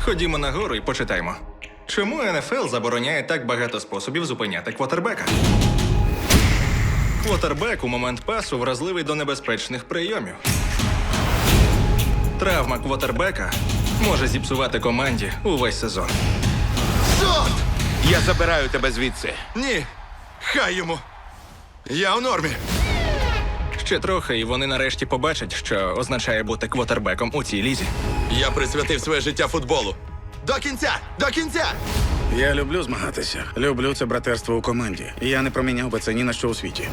Ходімо нагору і почитаймо. Чому НФЛ забороняє так багато способів зупиняти квотербека? Квотербек у момент пасу вразливий до небезпечних прийомів. Травма квотербека може зіпсувати команді увесь сезон. Чорт! Я забираю тебе звідси. Ні! Хай йому! Я у нормі. Ще трохи, і вони нарешті побачать, що означає бути квотербеком у цій лізі. Я присвятив своє життя футболу. До кінця! До кінця! Я люблю змагатися. Люблю це братерство у команді. Я не проміняв би це ні на що у світі.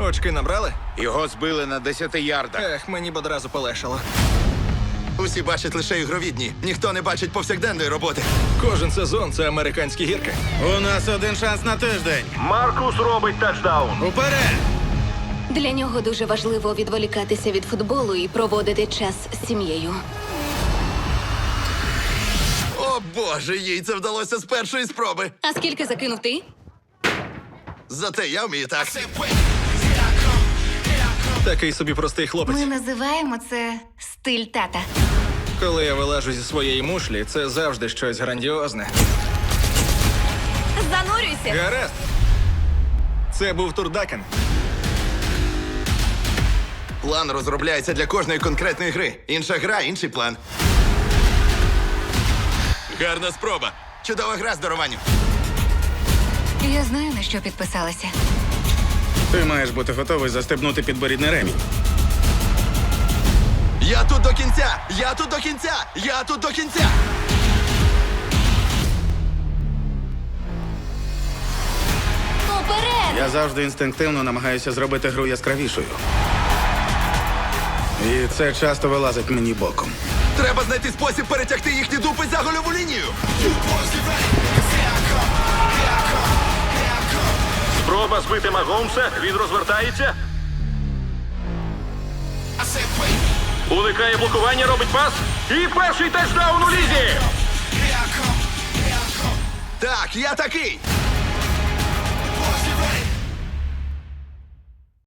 Очки набрали? Його збили на 10 ярдах. Ех, мені б одразу полегшало. Усі бачать лише ігрові дні. Ніхто не бачить повсякденної роботи. Кожен сезон це американські гірки. У нас один шанс на тиждень. Маркус робить тачдаун. Уперед! Для нього дуже важливо відволікатися від футболу і проводити час з сім'єю. О боже, їй це вдалося з першої спроби. А скільки закинув ти? Зате я вмію так. Такий собі простий хлопець. Ми називаємо це стиль тата. Коли я вилажу зі своєї мушлі, це завжди щось грандіозне. Занурюйся! Гаразд. Це був турдакен. План розробляється для кожної конкретної гри. Інша гра, інший план. Гарна спроба. Чудова гра з даруванням. Я знаю, на що підписалася. Ти маєш бути готовий застебнути підборідний ремінь. Я тут до кінця! Я тут до кінця! Я тут до кінця! Уперед! Я завжди інстинктивно намагаюся зробити гру яскравішою. І це часто вилазить мені боком. Треба знайти спосіб перетягти їхні дупи за гольову лінію. Спроба збити Магомса. Він розвертається. Уникає блокування, робить пас. І перший тачдаун у лізі. Так, я такий.